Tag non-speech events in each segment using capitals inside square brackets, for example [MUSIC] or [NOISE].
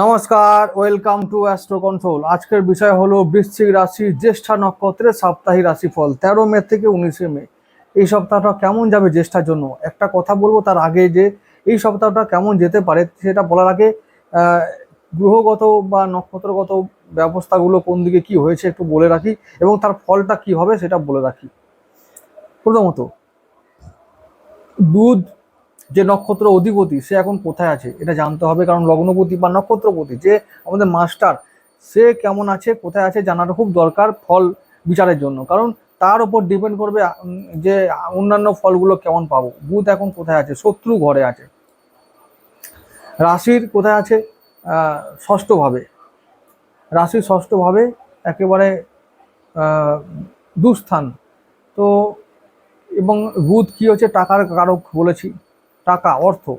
নমস্কার welcome to astro control আজকের বিষয় হলো বৃশ্চিক রাশি, জ্যেষ্ঠা নক্ষত্রের সাপ্তাহিক রাশিফল, তেরো মে থেকে উনিশে মে। এই সপ্তাহটা কেমন যাবে জ্যেষ্ঠার জন্য? একটা কথা বলব তার আগে যে, এই সপ্তাহটা কেমন যেতে পারে সেটা বলার আগে গ্রহগত বা নক্ষত্রগত ব্যবস্থাগুলো কোন দিকে কি হয়েছে একটু বলে রাখি এবং তার ফলটা কি হবে সেটা বলে রাখি। প্রথমত, বুধ যে নক্ষত্র অধিপতি, সে এখন কোথায় আছে? এটা জানতে হবে, কারণ লগ্নপতি বা নক্ষত্রপতি, যে আমাদের মাস্টার, সে কেমন আছে, কোথায় আছে, জানাটা খুব দরকার ফল বিচারের জন্য। কারণ তার উপর ডিপেন্ড করবে যে অন্যান্য ফলগুলো কেমন পাবো। বুধ এখন কোথায় আছে? শত্রু ঘরে আছে। রাশির কোথায় আছে? ষষ্ঠভাবে। রাশির ষষ্ঠভাবে একেবারে দুস্থান। তো এবং বুধ কি হচ্ছে? টাকার কারক বলেছি। টাকা, অর্থ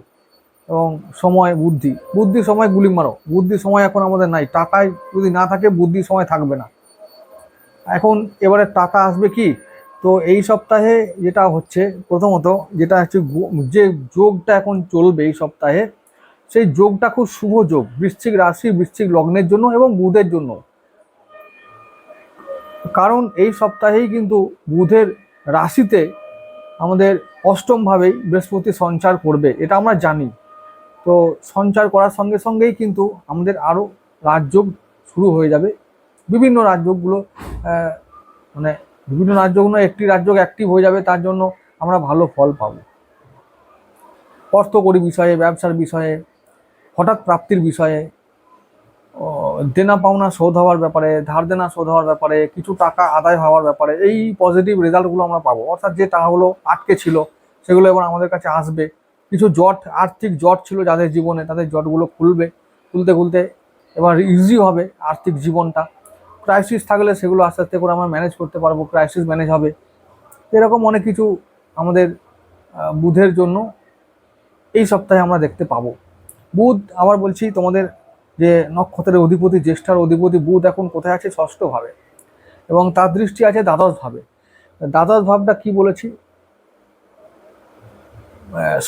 এবং সময়, বুদ্ধি। বুদ্ধি, সময়, গুলি মারো। বুদ্ধি, সময় এখন আমাদের নাই। টাকায় যদি না থাকে, বুদ্ধি, সময় থাকবে না। এখন এবারে টাকা আসবে কি? তো এই সপ্তাহে যেটা হচ্ছে, প্রথমত যেটা হচ্ছে যে যোগটা এখন চলবে এই সপ্তাহে, সেই যোগটা খুব শুভ যোগ। বৃশ্চিক রাশি, বৃশ্চিক লগ্নের জন্য এবং বুধের জন্য। কারণ এই সপ্তাহেই কিন্তু বুধের রাশিতে আমাদের অষ্টমভাবেই বৃহস্পতি সঞ্চার করবে, এটা আমরা জানি। তো সঞ্চার করার সঙ্গে সঙ্গেই কিন্তু আমাদের আরও রাজযোগ শুরু হয়ে যাবে। বিভিন্ন রাজযোগগুলো মানে বিভিন্ন রাজযোগগুলো একটি রাজযোগ অ্যাক্টিভ হয়ে যাবে, তার জন্য আমরা ভালো ফল পাবো। অর্থকরী বিষয়ে, ব্যবসার বিষয়ে, হঠাৎ প্রাপ্তির বিষয়ে দেনা পাওনা শোধ হওয়ার ব্যাপারে, ধার দেনা শোধ হওয়ার ব্যাপারে, কিছু টাকা আদায় হওয়ার ব্যাপারে, এই পজিটিভ রেজাল্টগুলো আমরা পাবো। অর্থাৎ যে টাকাগুলো আটকে ছিল সেগুলো এবার আমাদের কাছে আসবে। কিছু জট, আর্থিক জট ছিল যাদের জীবনে, তাদের জটগুলো খুলবে। খুলতে খুলতে এবার ইজি হবে আর্থিক জীবনটা। ক্রাইসিস থাকলে সেগুলো আস্তে আস্তে করে আমরা ম্যানেজ করতে পারব ক্রাইসিস ম্যানেজ হবে। এরকম অনেক কিছু আমাদের বুধের জন্য এই সপ্তাহে আমরা দেখতে পাবো। বুধ, আবার বলছি তোমাদের যে নক্ষত্রের অধিপতি, জ্যেষ্ঠার অধিপতি বুধ এখন কোথায় আছে? ষষ্ঠভাবে। এবং তার দৃষ্টি আছে দ্বাদশ ভাবে। দ্বাদশ ভাবটা কি বলেছি?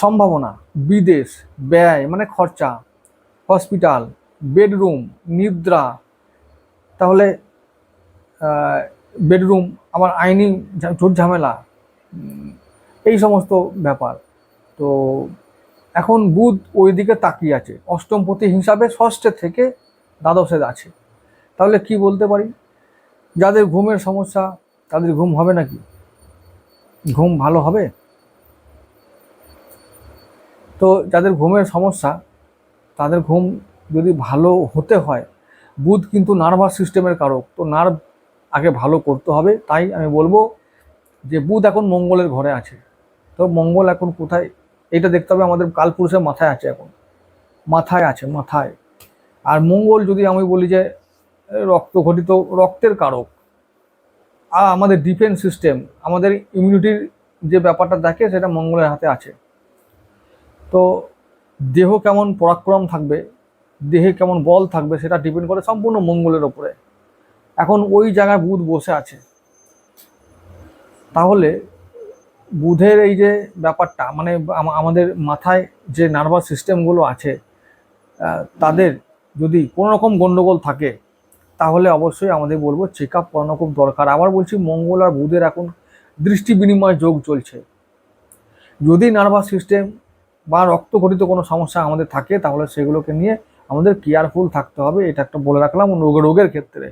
সম্ভাবনা, বিদেশ, ব্যয় মানে খরচা, হসপিটাল, বেডরুম, নিদ্রা, তাহলে বেডরুম, আমার আইনি ঝামেলা এই সমস্ত ব্যাপার। তো এখন বুধ ওই দিকে তাকিয়ে আছে। অষ্টমপতি হিসাবে ষষ্ঠে থেকে দ্বাদশে আছে। তাহলে কি বলতে পারি? যাদের ঘুমের সমস্যা, তাদের ঘুম হবে নাকি? ঘুম ভালো হবে? তো যাদের ঘুমের সমস্যা, তাদের ঘুম যদি ভালো হতে হয়, বুধ কিন্তু নার্ভাস সিস্টেমের কারক। তো নার্ভ আগে ভালো করতে হবে, তাই আমি বলব যে বুধ এখন মঙ্গলের ঘরে আছে। তো মঙ্গল এখন কোথায়? এটা দেখতে হবে আমাদের কালপুরুষের মাথায় আছে এখন। মাথায় আছে, মাথায়। আর মঙ্গল যদি আমি বলি যে, রক্ত ঘটিত, রক্তের কারক। আর আমাদের ডিফেন্স সিস্টেম আমাদের ইমিউনিটির যে ব্যাপারটা দেখে সেটা মঙ্গলের হাতে আছে। তো দেহ কেমন পরাক্রম থাকবে, দেহে কেমন বল থাকবে সেটা ডিপেন্ড করে সম্পূর্ণ মঙ্গলের ওপরে। এখন ওই জায়গায় বুধ বসে আছে। তাহলে বুধের এই যে ব্যাপারটা মানে আমাদের মাথায় যে নার্ভাস সিস্টেমগুলো আছে তাদের যদি কোনো রকম গণ্ডগোল থাকে, তাহলে অবশ্যই আমাদের বলব চেক আপ করানো খুব দরকার। আবার বলছি মঙ্গল আর বুধের এখন দৃষ্টি বিনিময় যোগ চলছে। যদি নার্ভাস সিস্টেম বা রক্তঘটিত কোনো সমস্যা আমাদের থাকে, তাহলে সেগুলোকে নিয়ে আমাদের কেয়ারফুল থাকতে হবে। এটা একটা বলে রাখলাম রোগ, রোগের ক্ষেত্রে।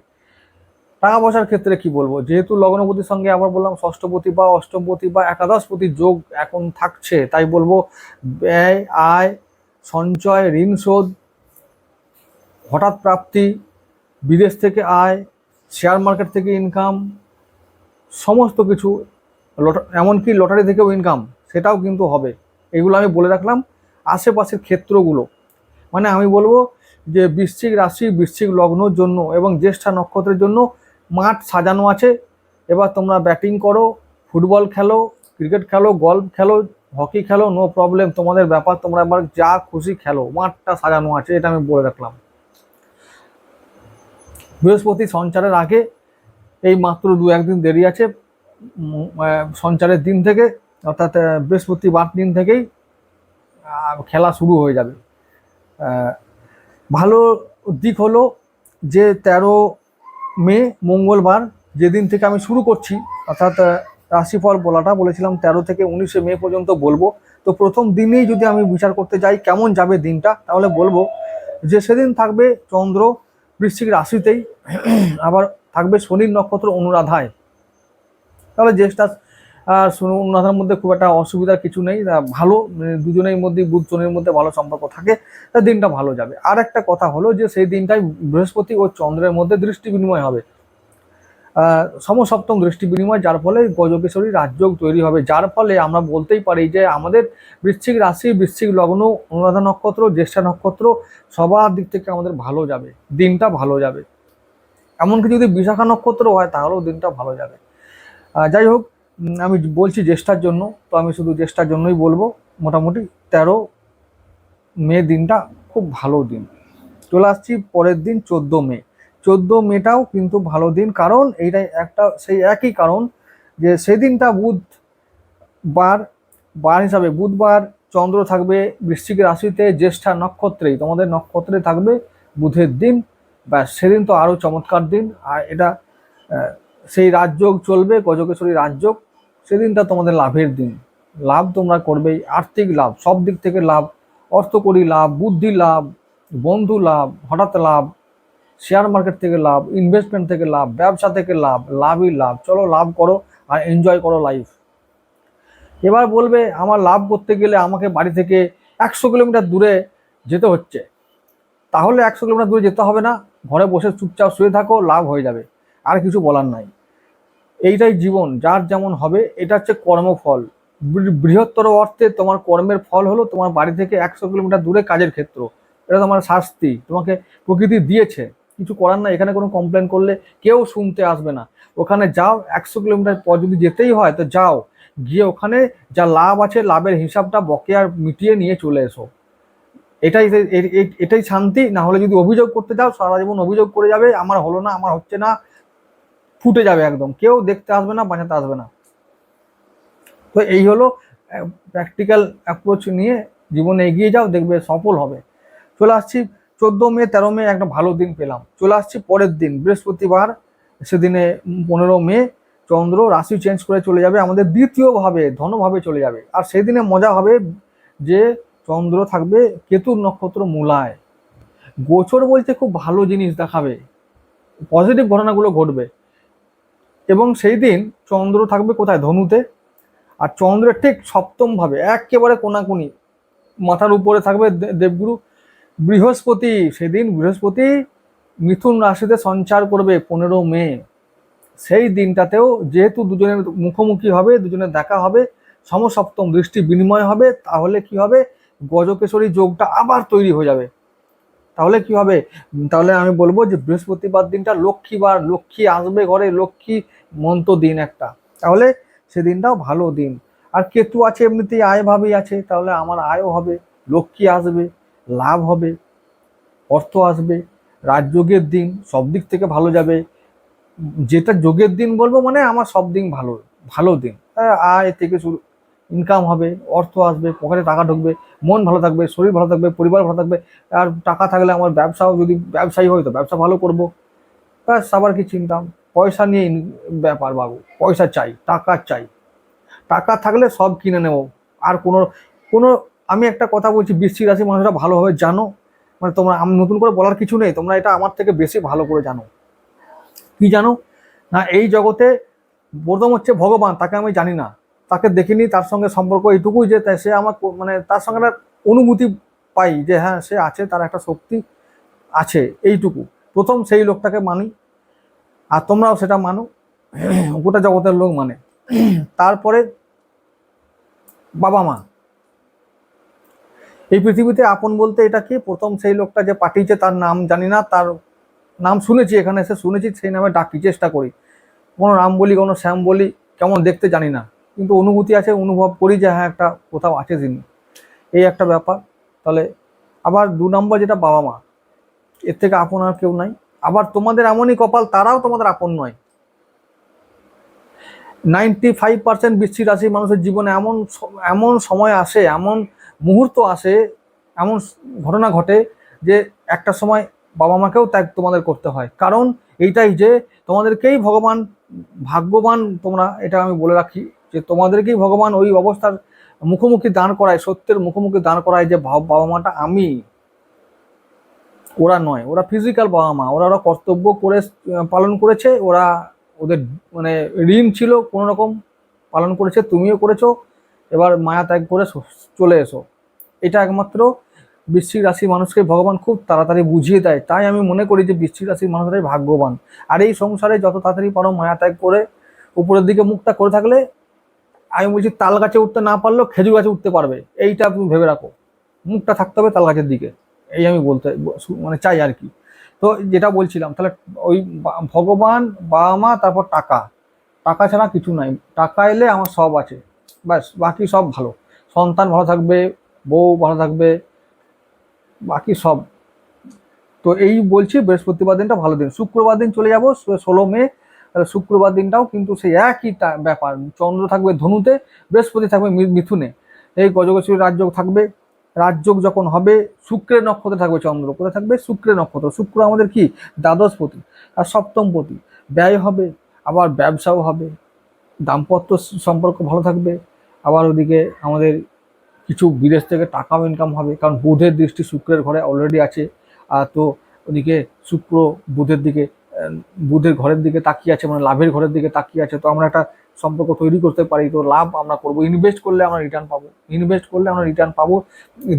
টাকা পয়সার ক্ষেত্রে কি বলব? যেহেতু লগ্নপতির সঙ্গে আবার বললাম ষষ্ঠপতি বা অষ্টমপতি বা একাদশপতির যোগ এখন থাকছে, তাই বলব ব্যয়, আয়, সঞ্চয়, ঋণ শোধ, হঠাৎ প্রাপ্তি, বিদেশ থেকে আয় শেয়ার মার্কেট থেকে ইনকাম সমস্ত কিছু লট- এমনকি লটারি থেকেও ইনকাম সেটাও কিন্তু হবে। এগুলো আমি বলে রাখলাম। আশেপাশের ক্ষেত্রগুলো। মানে আমি বলব যে বৃশ্চিক রাশি, বৃশ্চিক লগ্নর জন্য এবং জ্যেষ্ঠা নক্ষত্রের জন্য মাঠ সাজানো আছে। এবার তোমরা ব্যাটিং করো, ফুটবল খেলো, ক্রিকেট খেলো, গল্ফ খেলো, হকি খেলো নো প্রবলেম তোমাদের ব্যাপার, তোমরা এবার যা খুশি খেলো, মাঠটা সাজানো আছে, এটা আমি বলে রাখলাম। বৃহস্পতি সঞ্চারের আগে এই মাত্র দু একদিন দেরি আছে সঞ্চারের দিন থেকে। অর্থাৎ বৃহস্পতিবার দিন থেকেই খেলা শুরু হয়ে যাবে। ভালো দিক হলো যে তেরো মে, মঙ্গলবার যেদিন থেকে আমি শুরু করছি, অর্থাৎ রাশিফল বলাটা বলেছিলাম, তেরো থেকে উনিশে মে পর্যন্ত বলব। তো প্রথম দিনেই যদি আমি বিচার করতে যাই, কেমন যাবে দিনটা? তাহলে বলব যে সেদিন থাকবে চন্দ্র বৃশ্চিক রাশিতেই, আবার থাকবে শনির নক্ষত্র অনুরাধায়। তাহলে জ্যেষ্ঠা অনুরাধার মধ্যে খুব একটা অসুবিধা কিছু নেই ভালো মানে দুজনের মধ্যে বুধ শনির মধ্যে ভালো সম্পর্ক থাকে, তা দিনটা ভালো যাবে। আর একটা কথা হলো যে, সেই দিনটাই বৃহস্পতি ও চন্দ্রের মধ্যে দৃষ্টি বিনিময় হবে। সমসপ্তম দৃষ্টি বিনিময়, যার ফলে গজকেশরী রাজযোগ তৈরি হবে। যার ফলে আমরা বলতেই পারি যে, আমাদের বৃশ্চিক রাশি, বৃশ্চিক লগ্ন, অনুরাধা নক্ষত্র, জ্যেষ্ঠা নক্ষত্র, সবার দিক থেকে আমাদের ভালো যাবে, দিনটা ভালো যাবে। এমনকি যদি বিশাখা নক্ষত্র হয়, তাহলেও দিনটা ভালো যাবে। যাই হোক আমি বলছি জ্যেষ্ঠার জন্য, তো আমি শুধু জ্যেষ্ঠার জন্যই বলব, মোটামুটি তেরো মে দিনটা খুব ভালো দিন। চলে আসছি পরের দিন চোদ্দ মে। চোদ্দ মেটাও কিন্তু ভালো দিন, কারণ এইটাই একটা, সেই একই কারণ যে সেদিনটা বুধ বার বার হিসাবে বুধবার চন্দ্র থাকবে বৃশ্চিক রাশিতে, জ্যেষ্ঠা নক্ষত্রেই। তোমাদের নক্ষত্রে থাকবে বুধের দিন, ব্যাস, সেদিন তো আরও চমৎকার দিন। আর এটা সেই রাজযোগ চলবে গজকেশ্বরী রাজযোগ। সেদিনটা তোমাদের লাভের দিন। লাভ তোমরা করবেই, আর্থিক লাভ, সব দিক থেকে লাভ, অর্থকরী লাভ, বুদ্ধি লাভ, বন্ধু লাভ, হঠাৎ লাভ শেয়ার মার্কেট থেকে লাভ ইনভেস্টমেন্ট থেকে লাভ, ব্যবসা থেকে লাভ, লাভই লাভ। চলো লাভ করো আর এনজয় করো লাইফ এবার বলবে, আমার লাভ করতে গেলে আমাকে বাড়ি থেকে একশো কিলোমিটার দূরে যেতে হচ্ছে। তাহলে একশো কিলোমিটার দূরে যেতে হবে না। ঘরে বসে চুপচাপ শুয়ে থাকো, লাভ হয়ে যাবে। আর কিছু বলার নাই। এইটাই জীবন, যার যেমন হবে, এটা হচ্ছে কর্মফল। বৃহত্তর অর্থে তোমার কর্মের ফল হলো তোমার বাড়ি থেকে একশো কিলোমিটার দূরে কাজের ক্ষেত্র। এটা তোমার শাস্তি, তোমাকে প্রকৃতি দিয়েছে। কিছু করার না এখানে কোনো কমপ্লেন করলে কেউ শুনতে আসবে না। ওখানে যাও, একশো কিলোমিটার পর যদি যেতেই হয়, তো যাও। গিয়ে ওখানে যা লাভ আছে, লাভের হিসাবটা বকেয়ার মিটিয়ে নিয়ে চলে এসো। এটাই এটাই শান্তি, না হলে যদি অভিযোগ করতে যাও, সারা জীবন অভিযোগ করে যাবে, আমার হলো না, আমার হচ্ছে না। ফুটে যাবে একদম। কেউ দেখতে আসবে না, বাঁচাতে আসবে না। তো এই হলো প্র্যাকটিক্যাল অ্যাপ্রোচ নিয়ে জীবনে এগিয়ে যাও, দেখবে সফল হবে। চলে আসছি, চোদ্দ মে, তেরো মে, একটা ভালো দিন পেলাম। চলে আসছি পরের দিন, বৃহস্পতিবার, সেদিনে পনেরো মে, চন্দ্র রাশি চেঞ্জ করে চলে যাবে, আমাদের দ্বিতীয়ভাবে, ধনভাবে চলে যাবে। আর সেদিনে মজা হবে যে চন্দ্র থাকবে কেতুর নক্ষত্র মূলায়। গোচর বলতে খুব ভালো জিনিস দেখাবে। পজিটিভ ঘটনাগুলো ঘটবে। এবং সেই দিন চন্দ্র থাকবে কোথায়? ধনুতে। আর চন্দ্রের ঠিক সপ্তম ভাবে একেবারে কোনাকুনি। মাথার উপরে থাকবে দেবগুরু। বৃহস্পতি, সেদিন বৃহস্পতি মিথুন রাশিতে সঞ্চার করবে পনেরো মে। সেই দিনটাতেও যেহেতু দুজনের মুখোমুখি হবে, দুজনের দেখা হবে, সমসপ্তম দৃষ্টি বিনিময় হবে, তাহলে কি হবে? গজকেশরী যোগটা আবার তৈরি হয়ে যাবে। তাহলে কি হবে? তাহলে আমি বলব যে বৃহস্পতিবার দিনটা লক্ষ্মীবার, লক্ষ্মী আসবে ঘরে, লক্ষ্মী মন্ত দিন একটা। তাহলে সেদিনটাও ভালো দিন। আর কেতু আছে, এমনিতেই আয় ভাবেই আছে, তাহলে আমার আয়ও হবে, লক্ষ্মী আসবে, লাভ হবে, অর্থ আসবে রাজযোগের দিন সব দিক থেকে ভালো যাবে। যেটা যোগের দিন বলব মানে আমার সব দিন ভালো ভালো দিন। আয় থেকে শুরু ইনকাম হবে, অর্থ আসবে, পকেটে টাকা ঢুকবে, মন ভালো থাকবে, শরীর ভালো থাকবে, পরিবার ভালো থাকবে, আর টাকা থাকলে আমার ব্যবসাও যদি ব্যবসায়ী হয় তো ব্যবসা ভালো করব। ব্যাস আবার কি চিন্তা? পয়সা নিয়ে ব্যাপার বাবু, পয়সা চাই, টাকা চাই। টাকা থাকলে সব কিনে নেব। আর কোনো কোনো, আমি একটা কথা বলছি, বৃশ্চিক রাশি মানুষরা ভালোভাবে জানো? মানে তোমরা, আমি নতুন করে বলার কিছু নেই, তোমরা এটা আমার থেকে বেশি ভালো করে জানো। কি জানো? না, এই জগতে প্রথম হচ্ছে ভগবান, তাকে আমি জানি না। তাকে দেখিনি, তার সঙ্গে সম্পর্ক এইটুকুই যে সে আমার মানে তার সঙ্গে একটা অনুভূতি পাই যে হ্যাঁ সে আছে, তার একটা শক্তি আছে, এইটুকু। প্রথম সেই লোকটাকে মানি। আর তোমরাও সেটা মানো। গোটা জগতের লোক মানে। তারপরে বাবা মা। এই পৃথিবীতে আপন বলতে এটা কি? প্রথম সেই লোকটা যে পাঠিয়েছে তার নাম জানি না, তার নাম শুনেছি, এখানে এসে শুনেছি, সেই নামে ডাকি, চেষ্টা করি। কোনো রাম বলি, কোনো শ্যাম বলি, কেমন দেখতে জানি না। কিন্তু অনুভূতি আছে, অনুভব করি যে হ্যাঁ একটা কোথাও আছে তিনি এই একটা ব্যাপার। তাহলে আবার দু নম্বর যেটা বাবা মা। এর থেকে আপন আর কেউ নাই। আবার তোমাদের এমনই কপাল, তারাও তোমাদের আপন নয়। নাইনটি ফাইভ পার্সেন্ট বৃশ্চিক রাশির মানুষের জীবনে এমন এমন সময় আসে, এমন মুহূর্ত আসে, এমন ঘটনা ঘটে যে একটা সময় বাবা মাকেও ত্যাগ তোমাদের করতে হয়। কারণ এইটাই যে তোমাদেরকেই ভগবান, ভাগ্যবান তোমরা, এটা আমি বলে রাখি, যে তোমাদেরকেই ভগবান ওই অবস্থার মুখোমুখি দান করায়, সত্যের মুখোমুখি দান করায় যে বাবা মাটা আমি। ওরা নয়, ওরা ফিজিক্যাল বাবা মা, ওরা ওরা কর্তব্য করে পালন করেছে, ওরা ওদের মানে ঋণ ছিল, কোনো রকম পালন করেছে, তুমিও করেছ, এবার মায়া ত্যাগ করে চলে এসো। এটা একমাত্র বৃশ্চিক রাশির মানুষকে ভগবান খুব তাড়াতাড়ি বুঝিয়ে দেয়, তাই আমি মনে করি যে বৃশ্চিক রাশির মানুষরাই ভাগ্যবান। আর এই সংসারে যত তাড়াতাড়ি পারো মায়া ত্যাগ করে উপরের দিকে মুখটা করে থাকলে, আমি বলছি তাল গাছে উঠতে না পারলেও খেজুর গাছে উঠতে পারবে, এইটা তুমি ভেবে রাখো। মুখটা থাকতে হবে তাল গাছের দিকে। এই আমি বলতে মানে চাই আর কি। তো যেটা বলছিলাম, তাহলে ওই ভগবান বাবা মা তারপর টাকা। টাকা ছাড়া কিছু নাই। টাকা এলে আমার সব আছে। ব্যাস, বাকি সব ভালো। সন্তান ভালো থাকবে, বউ ভালো থাকবে, বাকি সব। তো এই বলছি, বৃহস্পতিবার দিনটা ভালো দিন। শুক্রবার দিন চলে যাব ষোলো মে। তাহলে শুক্রবার দিনটাও কিন্তু সেই একই ব্যাপার। চন্দ্র থাকবে ধনুতে, বৃহস্পতি থাকবে মিথুনে। এই গজগোচরী রাজ্য থাকবে। রাজযোগ যখন হবে, শুক্রের নক্ষত্রে থাকবে চন্দ্র। কোথায় থাকবে? শুক্রের নক্ষত্র। শুক্র আমাদের কি? দ্বাদশপতি আর সপ্তমপতি। ব্যয় হবে, আবার ব্যবসাও হবে, দাম্পত্য সম্পর্ক ভালো থাকবে, আবার ওদিকে আমাদের কিছু বিদেশ থেকে টাকাও ইনকাম হবে, কারণ বুধের দৃষ্টি শুক্রের ঘরে অলরেডি আছে। আর তো ওদিকে শুক্র বুধের দিকে বুধের ঘরের দিকে তাকিয়ে আছে মানে লাভের ঘরের দিকে তাকিয়ে আছে। তো আমরা একটা সম্পর্ক তৈরি করতে পারি, তো লাভ আমরা করব। ইনভেস্ট করলে আমরা রিটার্ন পাবো। ইনভেস্ট করলে আমরা রিটার্ন পাবো।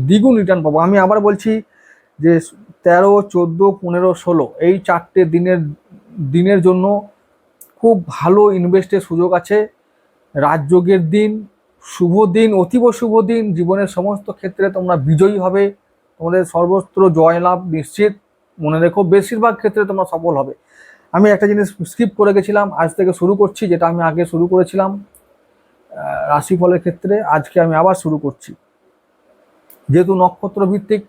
দ্বিগুণ রিটার্ন পাবো। আমি আবার বলছি যে তেরো, চোদ্দ, পনেরো, ষোলো এই চারটে দিনের দিনের জন্য খুব ভালো ইনভেস্টের সুযোগ আছে। রাজযোগের দিন, শুভ দিন, অতীব শুভ দিন, জীবনের সমস্ত ক্ষেত্রে তোমরা বিজয়ী হবে। তোমাদের সর্বত্র জয়লাভ নিশ্চিত। মনে রেখো, বেশিরভাগ ক্ষেত্রে তোমরা সফল হবে। আমি একটা জিনিস স্কিপ করে গেছিলাম, আজ থেকে শুরু করছি, যেটা আমি আগে শুরু করেছিলাম রাশিফলের ক্ষেত্রে, আজকে আমি আবার শুরু করছি। যেহেতু নক্ষত্র ভিত্তিক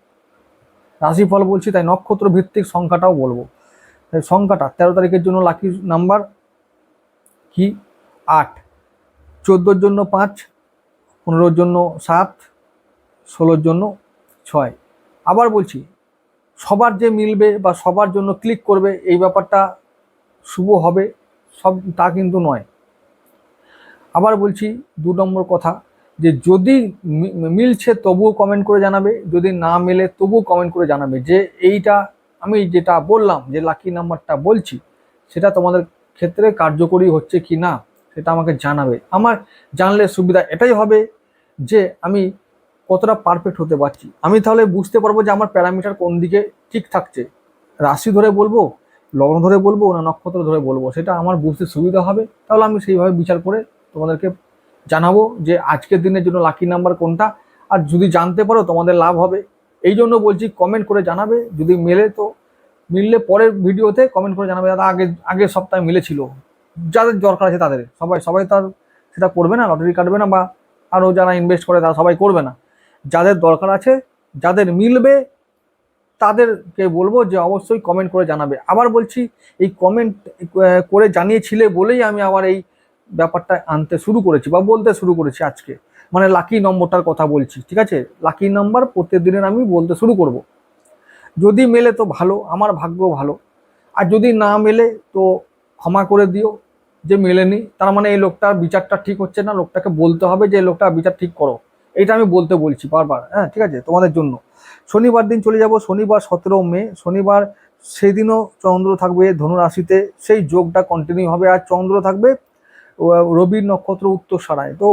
রাশিফল বলছি, তাই নক্ষত্র ভিত্তিক সংখ্যাটাও বলব। তাই সংখ্যাটা, তেরো তারিখের জন্য লাকি নাম্বার কি? আট। চোদ্দোর জন্য পাঁচ, পনেরোর জন্য সাত, ষোলোর জন্য ছয়। আবার বলছি, সবার যে মিলবে বা সবার জন্য ক্লিক করবে, এই ব্যাপারটা শুভ হবে, সব তা কিন্তু নয়। আবার বলছি দু নম্বর কথা যে যদি মিলছে তবুও কমেন্ট করে জানাবে, যদি না মেলে তবুও কমেন্ট করে জানাবে। যে এইটা আমি যেটা বললাম, যে লাকি নাম্বারটা বলছি, সেটা তোমাদের ক্ষেত্রে কার্যকরী হচ্ছে কি না, সেটা আমাকে জানাবে। আমার জানলে সুবিধা এটাই হবে যে আমি কতটা পারফেক্ট হতে পারছি। আমি তাহলে বুঝতে পারব যে আমার প্যারামিটার কোন দিকে ঠিক থাকছে। রাশি ধরে বলব লগ্ন ধরে বলব না নক্ষত্র ধরে বলব, সেটা আমার বুঝতে সুবিধা হবে। তাহলে আমি সেইভাবে বিচার করে তোমাদেরকে জানাব যে আজকের দিনের জন্য লাকি নাম্বার কোনটা। আর যদি জানতে পারো তোমাদের লাভ হবে, এই জন্য বলছি কমেন্ট করে জানাবে। যদি মেলে তো মিললে পরের ভিডিওতে কমেন্ট করে জানাবে দাদা আগে, আগের সপ্তাহে মিলেছিল, যাদের দরকার আছে তাদের। সবাই সবাই তো আর সেটা করবে না লটারি কাটবে না বা আরও যারা ইনভেস্ট করে তারা সবাই করবে না। যাদের দরকার আছে, যাদের মিলবে তাদেরকে বলব যে অবশ্যই কমেন্ট করে জানাবে। আবার বলছি, এই কমেন্ট করে জানিয়েছিলে বলেই আমি আবার এই ব্যাপারটা আনতে শুরু করেছি বা বলতে শুরু করেছি আজকে। মানে লাকি নম্বরটার কথা বলছি, ঠিক আছে? লাকি নাম্বার প্রত্যেকদিনের আমি বলতে শুরু করব। যদি মেলে তো ভালো, আমার ভাগ্য ভালো। আর যদি না মেলে তো ক্ষমা করে দিও যে মেলেনি। তার মানে এই লোকটার বিচারটা ঠিক হচ্ছে না, লোকটাকে বলতে হবে যে এই লোকটার বিচার ঠিক করো। এটা আমি বলতে বলছি বারবার হ্যাঁ ঠিক আছে, তোমাদের জন্য। শনিবার দিন চলে যাব, শনিবার সতেরো মে, শনিবার সেদিনও চন্দ্র থাকবে ধনুরাশিতে, সেই যোগটা কন্টিনিউ হবে, আর চন্দ্র থাকবে রবির নক্ষত্র উত্তর সারায় তো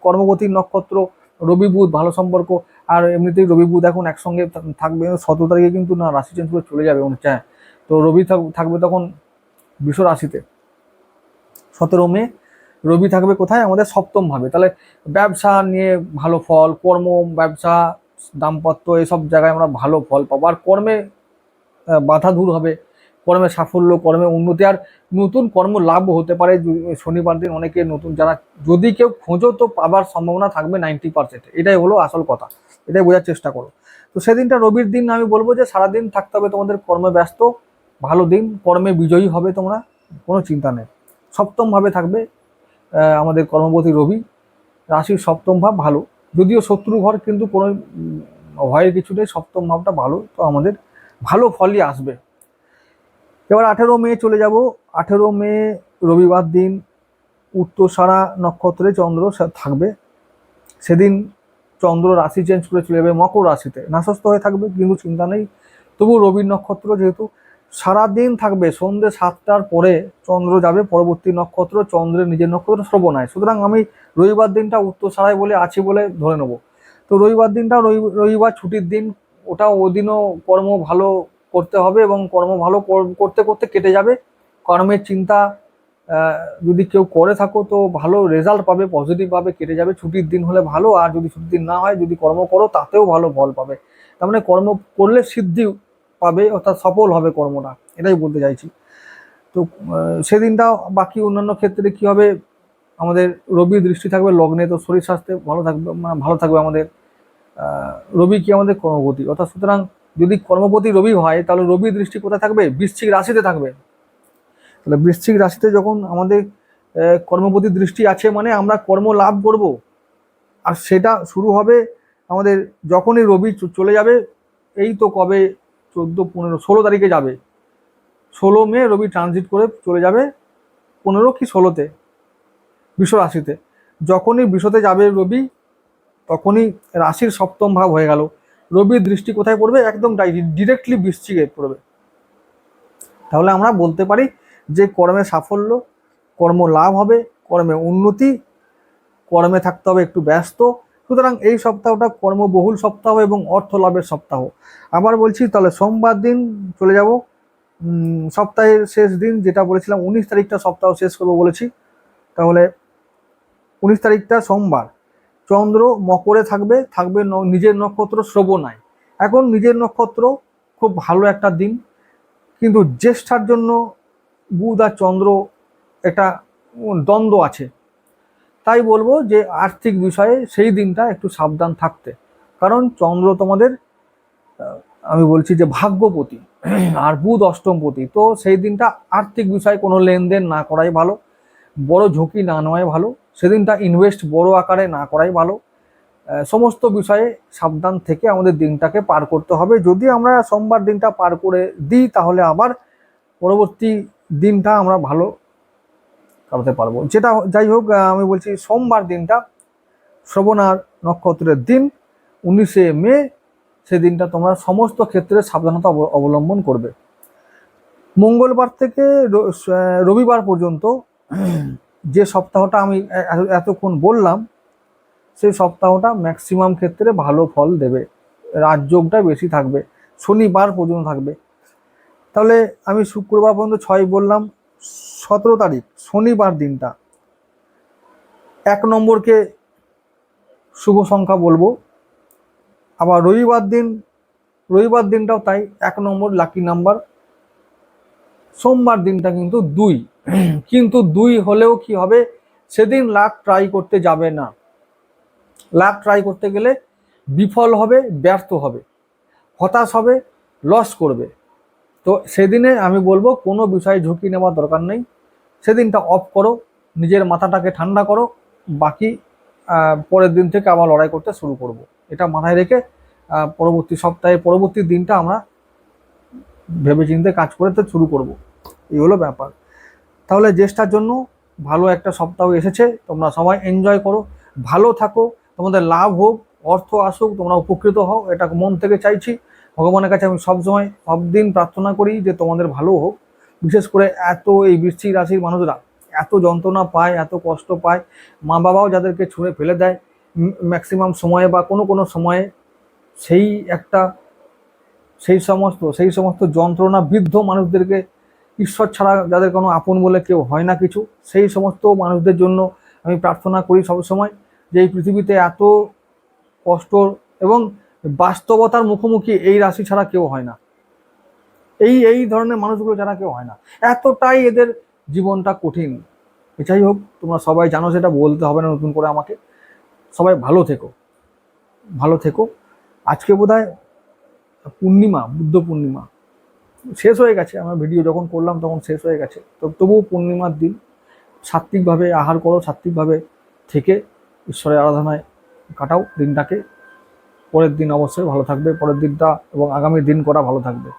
কর্মগতির নক্ষত্র, রবি বুধ, ভালো সম্পর্ক, আর এমনিতেই রবি বুধ এখন একসঙ্গে থাকবে, সতেরো তারিখে কিন্তু না রাশি চেঞ্জ করে চলে যাবে হ্যাঁ। তো রবি থাক- থাকবে তখন বিশ্ব রাশিতে সতেরো মে রবি থাকবে কোথায়? আমাদের সপ্তম ভাবে। তাহলে ব্যবসা নিয়ে ভালো ফল, কর্ম, ব্যবসা, দাম্পত্য এসব জায়গায় আমরা ভালো ফল পাবো। আর কর্মে বাধা দূর হবে। কর্মে সাফল্য, কর্মে উন্নতি। আর নতুন কর্ম লাভও হতে পারে শনিবার দিন অনেকে নতুন যারা, যদি কেউ খোঁজো তো পাবার সম্ভাবনা থাকবে নাইনটি পার্সেন্ট এটাই হলো আসল কথা। এটাই বোঝার চেষ্টা করো। তো সেদিনটা রবির দিন আমি বলব যে সারাদিন থাকতে হবে তোমাদের কর্মে ব্যস্ত। ভালো দিন, কর্মে বিজয়ী হবে তোমরা। কোনো চিন্তা নেই। সপ্তমভাবে থাকবে। আমাদের কর্মপতি রবি, রাশির সপ্তম ভাব ভালো। যদিও শত্রু ঘর কিন্তু কোনো ভয়ের কিছু নেই, সপ্তম ভাবটা ভালো, তো আমাদের ভালো ফলই আসবে। এবার আঠেরো মে চলে যাব। আঠেরো মে রবিবার দিন উত্তরসারা নক্ষত্রে চন্দ্র থাকবে। সেদিন চন্দ্র রাশি চেঞ্জ করে চলে যাবে মকর রাশিতে। নাশস্ত হয়ে থাকবে, কিন্তু চিন্তা নেই। তবু রবির নক্ষত্র যেহেতু সারাদিন থাকবে সন্ধ্যে সাতটার পরে চন্দ্র যাবে, পরবর্তী নক্ষত্র চন্দ্রের নিজের নক্ষত্র শ্রবণায়। সুতরাং আমি রবিবার দিনটা উত্তর সারায় বলে আছি বলে ধরে নেব। তো রবিবার দিনটা রবি- রবিবার ছুটির দিন, ওটা ওদিনও কর্ম ভালো করতে হবে এবং কর্ম ভালো কর- করতে করতে কেটে যাবে। কর্মের চিন্তা যদি কেউ করে থাকো তো ভালো রেজাল্ট পাবে পজিটিভ ভাবে কেটে যাবে। ছুটির দিন হলে ভালো, আর যদি ছুটির দিন না হয়, যদি কর্ম করো তাতেও ভালো ফল পাবে। তার মানে কর্ম করলে সিদ্ধি পাবে, অর্থাৎ সফল হবে কর্মটা। এটাই বলতে চাইছি। তো সেদিনটা বাকি অন্যান্য ক্ষেত্রে কি হবে? আমাদের রবি দৃষ্টি থাকবে লগ্নে, তো শরীর স্বাস্থ্যে ভালো থাকবে মানে ভালো থাকবে আমাদের। রবি কি আমাদের কর্মপতি? অর্থাৎ সুতরাং যদি কর্মপতি রবি হয়, তাহলে রবি দৃষ্টি কোথায় থাকবে? বৃশ্চিক রাশিতে থাকবে। তাহলে বৃশ্চিক রাশিতে যখন আমাদের কর্মপতি দৃষ্টি আছে মানে আমরা কর্ম লাভ করব। আর সেটা শুরু হবে আমাদের যখনই রবি চলে যাবে, এই তো কবে চোদ্দ, পনেরো, ষোলো তারিখে যাবে। ষোলো মে রবি ট্রানজিট করে চলে যাবে পনেরো কি ষোলোতে, বিশ্ব রাশিতে। যখনই বিশ্বতে যাবে রবি, তখনই রাশির সপ্তম ভাব হয়ে গেল। রবির দৃষ্টি কোথায় পড়বে? একদম ডিরেক্টলি বৃশ্চিকে পড়বে। তাহলে আমরা বলতে পারি যে কর্মে সাফল্য, কর্ম লাভ হবে, কর্মে উন্নতি, কর্মে থাকতে হবে একটু ব্যস্ত সুতরাং এই সপ্তাহটা কর্মবহুল সপ্তাহ এবং অর্থ লাভের সপ্তাহ। আবার বলছি, তাহলে সোমবার দিন চলে যাব। সপ্তাহের শেষ দিন যেটা বলেছিলাম, উনিশ তারিখটা সপ্তাহ শেষ করব বলেছি। তাহলে উনিশ তারিখটা সোমবার। চন্দ্র মকরে থাকবে থাকবে নিজের নক্ষত্র শ্রবণায়। এখন নিজের নক্ষত্র খুব ভালো একটা দিন। কিন্তু জ্যেষ্ঠার জন্য বুধ আর চন্দ্র একটা দ্বন্দ্ব আছে। তাই বলব যে আর্থিক বিষয়ে সেই দিনটা একটু সাবধান থাকতে। কারণ চন্দ্র তোমাদের আমি বলছি যে ভাগ্যপতি, [CLEARS THROAT] আর বুধ অষ্টমপতি তো সেই দিনটা আর্থিক বিষয়ে কোনো লেনদেন না করাই ভালো, বড় ঝুঁকি না নেওয়াই ভালো, সেদিনটা ইনভেস্ট বড় আকারে না করাই ভালো। সমস্ত বিষয়ে সাবধান থেকে আমাদের দিনটাকে পার করতে হবে। যদি আমরা সোমবার দিনটা পার করে দিই, তাহলে আবার পরবর্তী দিনটা আমরা ভালো কাটাতে পারব। যেটা যাই হোক আমি বলছি সোমবার দিনটা, শ্রবণার নক্ষত্রের দিন, উনিশে মে সেদিনটা তোমরা সমস্ত ক্ষেত্রে সাবধানতা অব- অবলম্বন করবে। মঙ্গলবার থেকে রবিবার পর্যন্ত [CLEARS THROAT] যে সপ্তাহটা আমি এতক্ষণ বললাম, সেই সপ্তাহটা ম্যাক্সিমাম ক্ষেত্রে ভালো ফল দেবে। রাজযোগটা বেশি থাকবে, শনিবার পর্যন্ত থাকবে। তাহলে আমি শুক্রবার পর্যন্ত ছয় বললাম সতেরো তারিখ, শনিবার দিনটা। এক নম্বরকে শুভ সংখ্যা বলব। আবার রবিবার দিন, রবিবার দিনটাও তাই, এক নম্বর লাকি নাম্বার সোমবার দিনটা কিন্তু দুই। কিন্তু দুই হলেও কি হবে? সেদিন লাখ ট্রাই করতে যাবে না। লাখ ট্রাই করতে গেলে বিফল হবে, ব্যর্থ হবে, হতাশ হবে লস করবে। তো সেদিনে আমি বলব, কোনো বিষয়ে ঝুঁকি নেওয়ার দরকার নেই। সেদিনটা অফ করো, নিজের মাথাটাকে ঠান্ডা করো, বাকি পরের দিন থেকে আবার লড়াই করতে শুরু করব। এটা মাথায় রেখে পরবর্তী সপ্তাহে, পরবর্তী দিনটা আমরা ভেবেচিন্তে কাজ করতে শুরু করব। এই হলো ব্যাপার। তাহলে জ্যেষ্ঠার জন্য ভালো একটা সপ্তাহ এসেছে, তোমরা সবাই এনজয় করো, ভালো থাকো, তোমাদের লাভ হোক, অর্থ আসুক, তোমরা উপকৃত হও, এটা মন থেকে চাইছি। ভগবানের কাছে আমি সবসময় সব দিন প্রার্থনা করি যে তোমাদের ভালো হোক। বিশেষ করে এত এই বৃষ্টি রাশির মানুষরা এত যন্ত্রণা পায়, এত কষ্ট পায় মা বাবাও যাদেরকে ছুঁড়ে ফেলে দেয় ম্যাক্সিমাম সময়ে বা কোনো কোনো সময়ে সেই একটা সেই সমস্ত সেই সমস্ত যন্ত্রণা বৃদ্ধ মানুষদেরকে ঈশ্বর ছাড়া যাদের কোনো আপন বলে কেউ হয় না কিছু, সেই সমস্ত মানুষদের জন্য আমি প্রার্থনা করি সবসময় যে এই পৃথিবীতে এত কষ্ট এবং বাস্তবতার মুখোমুখি এই রাশি ছাড়া কেউ হয় না। এই এই ধরনের মানুষগুলো ছাড়া কেউ হয় না। এতটাই এদের জীবনটা কঠিন। যাই হোক, তোমরা সবাই জানো সেটা, বলতে হবে না নতুন করে আমাকে। সবাই ভালো থেকো। ভালো থেকো। আজকে বোধ পূর্ণিমা, বুদ্ধ পূর্ণিমা। শেষ হয়ে গেছে। আমার ভিডিও যখন করলাম তখন শেষ হয়ে গেছে। তো তবুও পূর্ণিমার দিন। সাত্বিকভাবে আহার করো সাত্বিকভাবে থেকে ঈশ্বরের আরাধনায় কাটাও দিনটাকে। পরের দিন অবশ্যই ভালো থাকবে পরের দিনটা এবং আগামী দিন করা ভালো থাকবে।